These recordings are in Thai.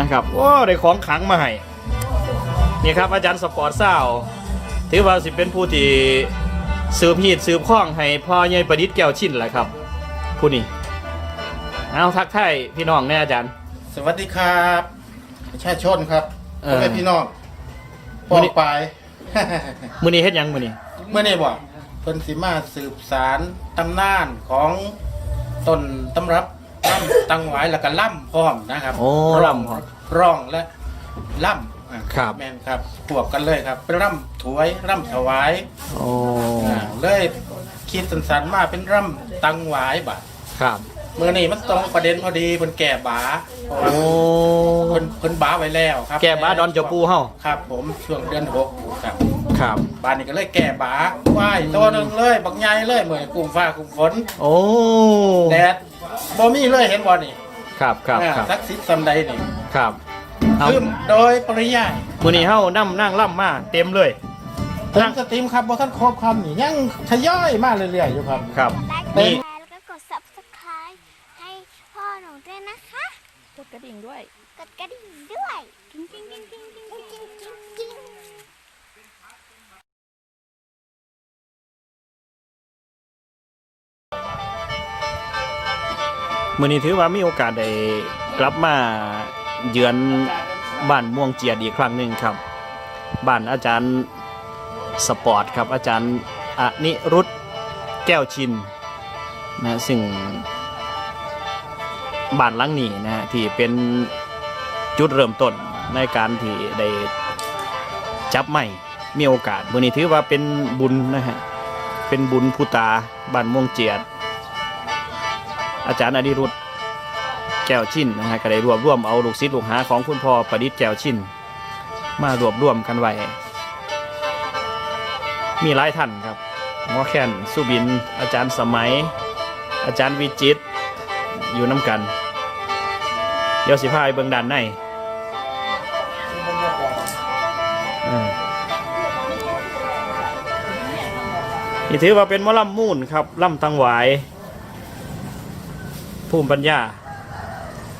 นะครับโอ้ได้ของขลังมาให้นี่ครับอาจารย์สปอร์ตเศร้าถือว่าสิเป็นผู้ที่สืบฮีดสืบข้องให้พ่อใหญ่ประดิษฐ์แก้วชิ้นแหละครับ ผู้นี้เอาทักทายพี่น้องแน่อาจารย์ สวัสดีครับประชาชนครับเอพ่ออแม่พี่น้องปมื้ออนี้งปลาย มือนี้เฮ็ดหยังมือนี้เมื่อนี่บ่เพิ่นสิมาสืบสารตำนานของต้นตำรับ ล่ำตังหวายแล้วก็ล่ำพร้อมนะครับโอ้ร้องลำครับร้องและล่ำอะครับ แม่นครับขวบกันเลยครับเป็นร่ำถวยร่ำถวายโอ้อ่าเลยคิดสันๆมาเป็นร่ำตังหวายบ่ะครับเมื่อนี้มันตรงประเด็นพอดีเพิ่นแก่บาเพราะว่าโอ้เพิ่นเพิ่นบ้าไว้แล้วครับแก่บ้าดอนเจ้าปูเฮาครับ ผมช่วงเดือนหกครับครับบ้านนี้ก็เลยแก่บ้าว่ายตัวหนึงเลยบักใหญ่เลยเหมือนกลุ่มฟ้ากลุ่มฝน โอ้ แดด บ่มีเลยเห็นบ่นี่ครับครับอ่าครับสักสิบสำใดนี่ครับเอาขึ้นโดยปริยายมือนี้เฮานั่งนั่งล่ำมาเต็มเลยเพิ่งสตรีมครับบ่ทันครบคำนี่ยังทยอยมาเรื่อยๆอยู่ครับครับไลค์กดนี่แชร์แล้วก็กด subscribe ให้พ่อหนูด้วยนะคะกดกระดิ่งด้วยกดกระดิ่งด้วยกิ้งกิ้งกิ้งกิ้งกิ้งกิ้งกิ้ง มือนี้ถือว่ามีโอกาสได้กลับมาเยือนบ้านม่วงเจียดอีกครั้งหนึ่งครับ บ้านอาจารย์สปอร์ตครับ อาจารย์อนิรุตแก้วชินนะซึ่งบ้านหลังนี้นะที่เป็นจุดเริ่มต้นในการที่ได้จับไม่มีโอกาสมือนี้ถือว่าเป็นบุญนะฮะเป็นบุญผู้ตาบ้านม่วงเจียด อาจารย์อดิรุตแก้วชินนะฮะก็ได้รวบรวมเอาลูกศิษย์ลูกหาของคุณพ่อประดิษฐ์แก้วชินมารวบรวมกันไว้ มีหลายท่านครับหมอแคนสุบิน อาจารย์สมัย อาจารย์วิจิตอยู่น้ำกัน เดี๋ยวสิพาไปเบิ่งด้านในนี่ถือว่าเป็นมอลำมูนครับลำตังหวาย ภูมิปัญญา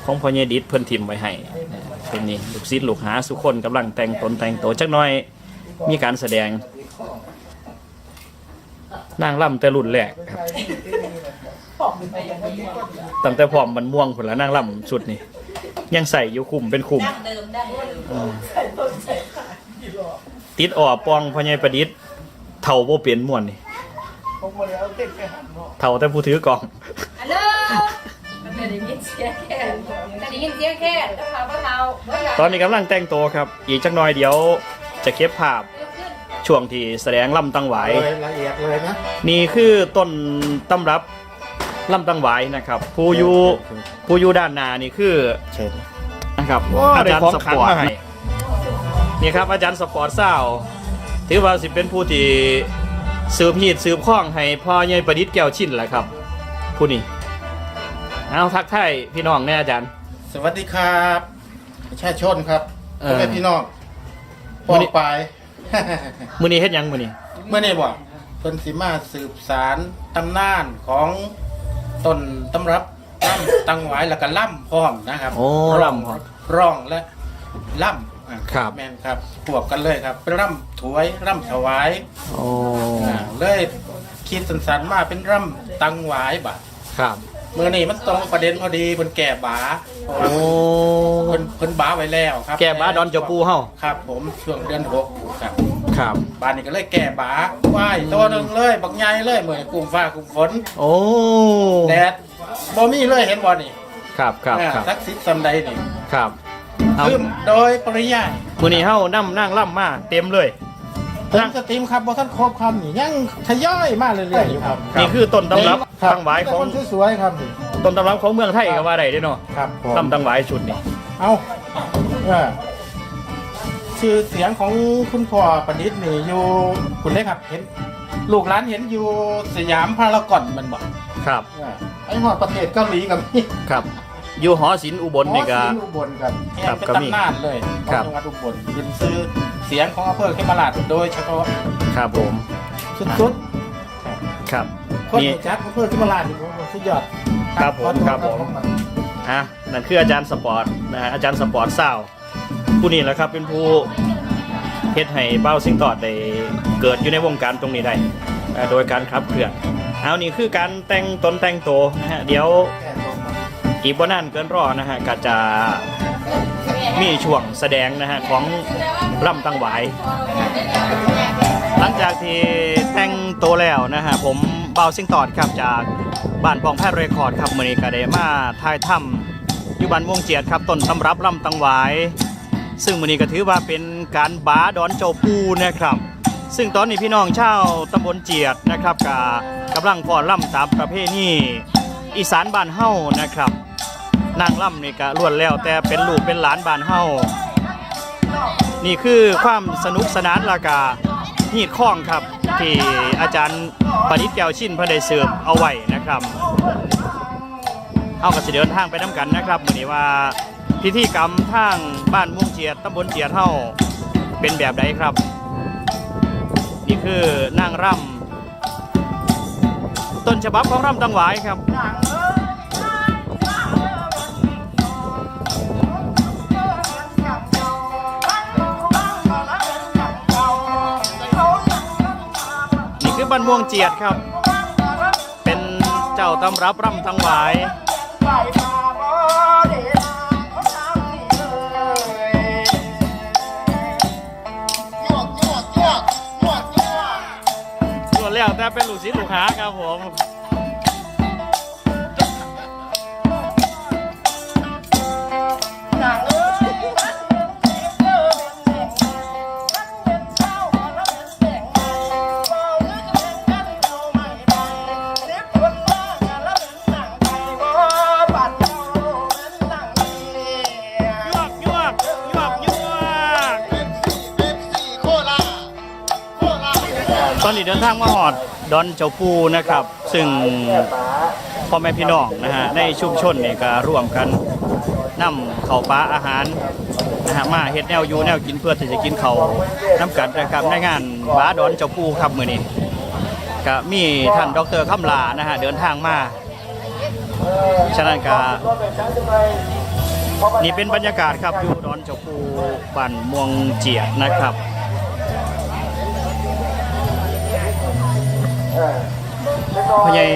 ของพ่อเยดิษเพิ่นทิมไว้ให้เป็นนี่ลูกศิษย์ลูกหาสุคนกำลังแต่งตนแต่งตัวจักน่อย มีการแสดงนางล่ำแต่รุ่นแรกครับตั้งแต่พร้อมมันม่วงผลแล้วนางล่ำชุดนี้ยังใส่อยู่คุมเป็นคุมติดอ่อปองพ่อใหญ่ประดิษฐ์เท่าบ่เปลี่ยนม่วนนี่เท่าแต่ผู้ถือกล่อง ฮัลโหลมันไม่ได้ยินเสียงแค่แต่ได้ยินเสียงแค่เจ้าขาวพระเทาเมื่อไหร่ตอนนี้กำลังแต่งตัวครับ อีกจักหน่อยเดี๋ยวจะเก็บภาพช่วงที่แสดงล่ำตังหวายเลยละเอียดเลยนะนี่คือต้นตำรับล่ำตังหวายนะครับ ผู้อยู่ผู้อยู่ด้านหน้านี่คือเชิญนะครับโอ้อาได้จารย์ของสขลังปอร์ตมาให้นี่ครับอาจารย์สปอร์ตเศร้าถือว่าสิเป็นผู้ที่สืบฮีดสืบข้องให้พ่อใหญ่ประดิษฐ์แก้วชิ้นแหละครับ ผู้นี้ เอาทักทายพี่น้องแน่อาจารย์ สวัสดีครับประชาชนครับเออพ่อแม่พี่น้องปมื้อองนี้ปลายมือนี้เฮ็ดหยังมือนี้เมื่อนี่บ่เพิ่นสิมาสืบสารตำนานของต้นตำรับล่ำตังหวายแล้วก็ล่ำพร้อมนะครับโอ้ร้องล่ำพร้อมร้องและล่ำอะครับ แม่นครับขวบกันเลยครับเป็นร่ำถวยร่ำถวายโอ้อ่าเลยคิดสันๆมาเป็นร่ำตังหวายบ่ะครับเมื่อนี้มันตรงประเด็นพอดีเพิ่นแก่บาเพราะว่าโอ้เพิ่นเพิ่นบ้าไว้แล้วครับแก่บ้าดอนเจ้าปูเฮาครับ ผมช่วงเดือนหกครับครับบ้านนี้ก็เลยแก่บาว่ายตัวหนึงเลยบักใหญ่เลยเหมือนกลุ่มฟ้ากลุ่มฝน โอ้แดดบ่มีเลยเห็นบ่นี่ครับครับอ่าครับสักสิบสำใดนี่ครับเอาขึ้นโดยปริยายมือนี้เฮานั่งนั่งล่ำมาเต็มเลย เพิ่งสตรีมครับบ่ทันครบคำนี่ยังทยอยมาเรื่อยๆอยู่ครับนี่คือต้นตำรับคตังหวายของแต่คนสวยๆครับนี่ต้นตำรับของเมืองไทยก็ว่าได้เด้อเนาะครับผมลำตังหวายชุดนี้เอาเออชื่อเสียงของคุณพ่อประดิษฐ์นี่อยู่คุณเล็กครับเห็นลูกหลานเห็นอยู่สยามพารากอนแมันบอกครับเออไอ้หอดประเทศเกาหลีกับนี่ครับ อยู่หอศิลป์อุบลนี่ก็อ๋อศรีอุบลครับครับเป็นก็มีตำนานเลยขคอรังบจังหวัดอุบลเป็นซื้อเสียงของอำเภอเขมราชโดยเฉพาะครับผมสุดครับ ๆคนนี่ รู้จักอำเภอเขมราชนี่ผมสุดยอดครับผมขอโทษครับผม อะนั่นคืออาจารย์สปอร์ตนะฮะอาจารย์สปอร์ตซาวผู้นี้แหละครับเป็นผู้เฮ็ดให้เบ้าสิงตอดได้เกิดอยู่ในวงการตรงนี้ได้อ่าโดยการขับเคลื่อนเอานี่คือการแต่งตนแต่งตัวนะฮะเดี๋ยวอี กบ่นานเกินรอนะฮะก็จะมีช่วงแสดงนะฮะของร่ำตังหวายหลังจากที่แต่งตัวแล้วนะฮะผมเบาซิงตอดครับจากบ้านปองแพทย์เรคคอร์ดครับมือนี้ก็ได้มาถ่ายถ้ำอยู่บ้านม่วงเจียดครับต้นตำรับลำตังหวาย ซึ่งมือนี้ก็ถือว่าเป็นการบาดอนโจปูนะครับซึ่งตอนนี้พี่น้องชาวตำบลเจียดนะครับกกำลังฟอนล่ำตามประเพณีอีสานบ้านเฮ้านะครับ นางล่ำนี่ก็ล้วนแล้ว แต่เป็นลูกเป็นหลานบ้านเฮานี่คือความสนุกสนานละกาหีดข้องครับ ที่อาจารย์ประดิษฐ์แก้วชินเพื่อได้เสิร์ฟเอาไว้นะครับเอากับสิเดินทางไปน้ำกันนะครับวันนี้ว่าพิธีกรรมทางบ้านม่วงเจียดตำบลเจียดเฮาเป็นแบบใดครับ นี่คือนางร่ำต้นฉบับของร่ำตังหวายครับ บ้านม่วงเจียดครับ เป็นเจ้าตำรับร่ำทั้งหลายส่วนแล้วแต่เป็นลูกศิษย์ลูกหาครับผม นี้เดินทางมาหอดดอนเจ้าปูนะครับ ซึ่งพ่อแม่พี่น้องนะฮะในชุมชนเนี่ยก็ร่วมกันนำข้าวปลาอาหารนะฮะมาเฮ็ดแนวอยู่แนวกินเพื่อที่จะกินเขาวน้ำกันนะครับในงานบ้าดอนเจ้าปูครับมื้อนี้ก็มีท่านดรคำลานะฮะเดินทางมาฉะนั้นก็ นี่เป็นบรรยากาศครับอยู่ดอนเจ้าปูบ้านม่วงเจียดนะครับ พญาย